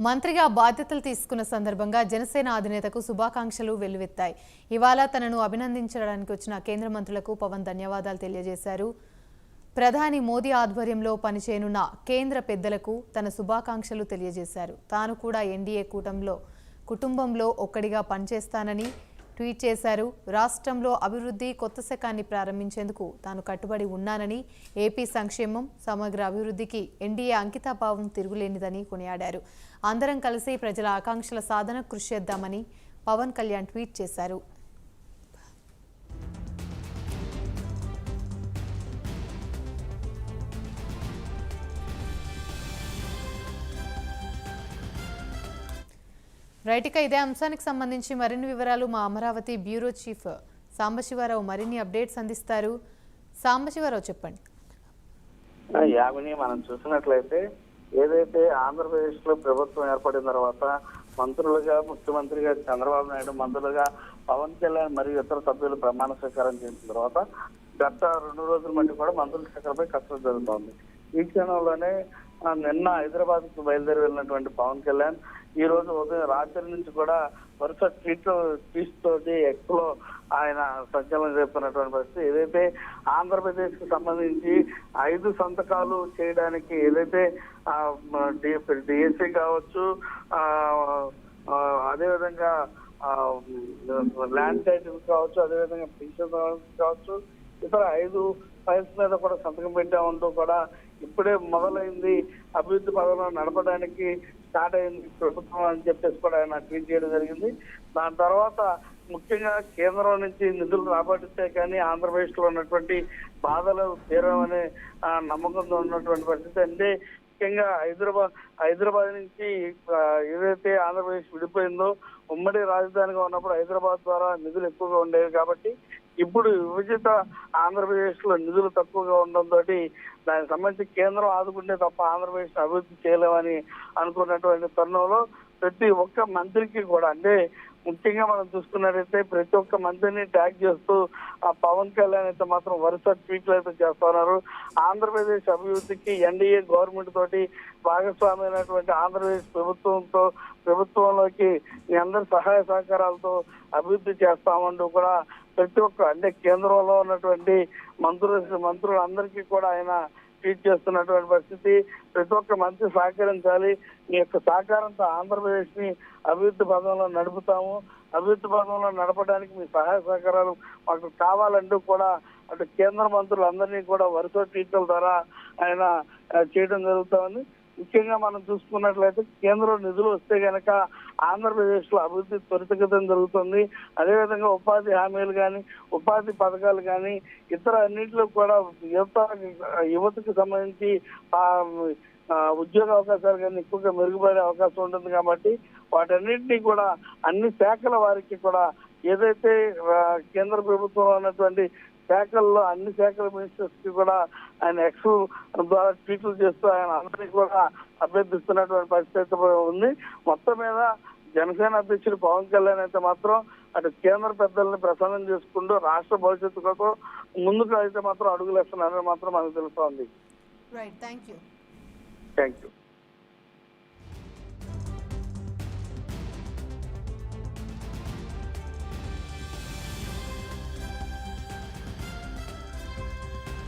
మంత్రిగా బాధ్యతలు తీసుకున్న సందర్భంగా జనసేన అధినేతకు శుభాకాంక్షలు వెల్లువెత్తాయి. ఇవాళ తనను అభినందించడానికి వచ్చిన కేంద్ర మంత్రులకు పవన్ ధన్యవాదాలు తెలియజేశారు. ప్రధాని మోదీ ఆధ్వర్యంలో పనిచేయనున్న కేంద్ర పెద్దలకు తన శుభాకాంక్షలు తెలియజేశారు. తాను కూడా ఎన్డీఏ కూటంలో కుటుంబంలో ఒక్కడిగా పనిచేస్తానని ట్వీట్ చేశారు. రాష్ట్రంలో అభివృద్ధి కొత్త శకాన్ని ప్రారంభించేందుకు తాను కట్టుబడి ఉన్నానని ఏపీ సంక్షేమం సమగ్ర అభివృద్ధికి ఎన్డీఏ అంకితాభావం తిరుగులేనిదని కొనియాడారు. అందరం కలిసి ప్రజల ఆకాంక్షల సాధన కృషి చేద్దామని పవన్ కళ్యాణ్ ట్వీట్ చేశారు. రైట్ ఇక ఇదే అంశానికి సంబంధించి మరిన్ని వివరాలు మా అమరావతి బ్యూరో చీఫ్ సాంబశివరావు మరిన్ని అప్డేట్స్ అందిస్తారు. సాంబశివరావు చెప్పండి. యామిని మనం చూసినట్లయితే ఏదైతే ఆంధ్రప్రదేశ్లో ప్రభుత్వం ఏర్పడిన తర్వాత మంత్రులుగా ముఖ్యమంత్రిగా చంద్రబాబు నాయుడు మంత్రులుగా పవన్ కళ్యాణ్ మరియు ఇతర సభ్యులు ప్రమాణ స్వీకారం చేసిన తర్వాత గత రెండు రోజుల మట్టి కూడా మంత్రుల శాఖపై కష్టం జరుగుతోంది. ఈ క్షణంలోనే నిన్న హైదరాబాద్కు బయలుదేరి వెళ్ళినటువంటి పవన్ కళ్యాణ్ ఈ రోజు ఉదయం రాత్రి నుంచి కూడా వరుస ట్వీట్ ట్వీట్స్ తోటి ఆయన సంచలనం చెప్పినటువంటి పరిస్థితి. ఏదైతే ఆంధ్రప్రదేశ్కు సంబంధించి ఐదు సంతకాలు చేయడానికి ఏదైతే డిఎస్సి కావచ్చు అదేవిధంగా ల్యాండ్ టైటిల్ కావచ్చు అదేవిధంగా పెన్షన్ కావచ్చు ఇతర ఐదు ఫైల్స్ మీద కూడా సంతకం పెట్టామంటూ కూడా ఇప్పుడే మొదలైంది. అభివృద్ధి పథకం నడపడానికి స్టార్ట్ అయింది ప్రభుత్వం అని చెప్పేసి కూడా ఆయన ట్వీట్ చేయడం జరిగింది. దాని తర్వాత ముఖ్యంగా కేంద్రం నుంచి నిధులు రాబట్టిస్తే కానీ ఆంధ్రప్రదేశ్లో ఉన్నటువంటి బాధలు తీరమనే నమ్మకంతో ఉన్నటువంటి పరిస్థితి. అంటే ముఖ్యంగా హైదరాబాద్ హైదరాబాద్ నుంచి ఏదైతే ఆంధ్రప్రదేశ్ విడిపోయిందో ఉమ్మడి రాజధానిగా ఉన్నప్పుడు హైదరాబాద్ ద్వారా నిధులు ఎక్కువగా ఉండేవి కాబట్టి ఇప్పుడు విభజిత ఆంధ్రప్రదేశ్లో నిధులు తక్కువగా ఉండడంతో దానికి సంబంధించి కేంద్రం ఆదుకుంటే తప్ప ఆంధ్రప్రదేశ్ అభివృద్ధి చేయలేమని అనుకున్నటువంటి తరుణంలో ప్రతి ఒక్క మంత్రికి కూడా అంటే ముఖ్యంగా మనం చూసుకున్నట్టయితే ప్రతి ఒక్క మంత్రిని ట్యాగ్ చేస్తూ ఆ పవన్ కళ్యాణ్ అయితే మాత్రం వరుస ట్వీట్లు అయితే చేస్తున్నారు ఆంధ్రప్రదేశ్ అభివృద్ధికి ఎన్డీఏ గవర్నమెంట్ తోటి భాగస్వామైనటువంటి ఆంధ్రప్రదేశ్ ప్రభుత్వంతో ప్రభుత్వంలోకి మీ అందరి సహాయ సహకారాలతో అభివృద్ధి చేస్తామంటూ కూడా ప్రతి ఒక్క అంటే కేంద్రంలో ఉన్నటువంటి మంత్రులు మంత్రులందరికీ కూడా ఆయన ట్వీట్ చేస్తున్నటువంటి పరిస్థితి. ప్రతి ఒక్క మంత్రి సహకరించాలి. మీ యొక్క సహకారంతో ఆంధ్రప్రదేశ్ని అభివృద్ధి పదంలో నడుపుతాము. అభివృద్ధి పదంలో నడపడానికి మీ సహాయ సహకారాలు మాకు కావాలంటూ కూడా అటు కేంద్ర మంత్రులందరినీ కూడా వరుస ట్వీట్ల ద్వారా ఆయన చేయడం జరుగుతామని ముఖ్యంగా మనం చూసుకున్నట్లయితే కేంద్రం నిధులు వస్తే గనక ఆంధ్రప్రదేశ్లో అభివృద్ధి త్వరితగతం జరుగుతుంది. అదేవిధంగా ఉపాధి హామీలు కానీ ఉపాధి పథకాలు కానీ ఇతర అన్నింటిలో కూడా యువత యువతకు సంబంధించి ఉద్యోగ అవకాశాలు కానీ ఎక్కువగా మెరుగుపడే అవకాశం ఉంటుంది కాబట్టి వాటన్నింటినీ కూడా అన్ని శాఖల వారికి కూడా ఏదైతే కేంద్ర ప్రభుత్వం ఉన్నటువంటి శాఖల్లో అన్ని శాఖల మినిస్టర్స్కి కూడా ఆయన ఎక్స్ ద్వారా ట్వీట్లు చేస్తూ ఆయన అందరికీ కూడా అభ్యర్థిస్తున్నటువంటి పరిస్థితి ఉంది. మొత్తం మీద జనసేన అధ్యక్షుడు పవన్ కళ్యాణ్ అయితే మాత్రం అటు కేంద్ర పెద్దల్ని ప్రసన్నం చేసుకుంటూ రాష్ట్ర భవిష్యత్తు కోసం ముందుకు అయితే మాత్రం అడుగులేస్తున్నారని మాత్రం మనకు తెలుస్తోంది. Right thank you thank you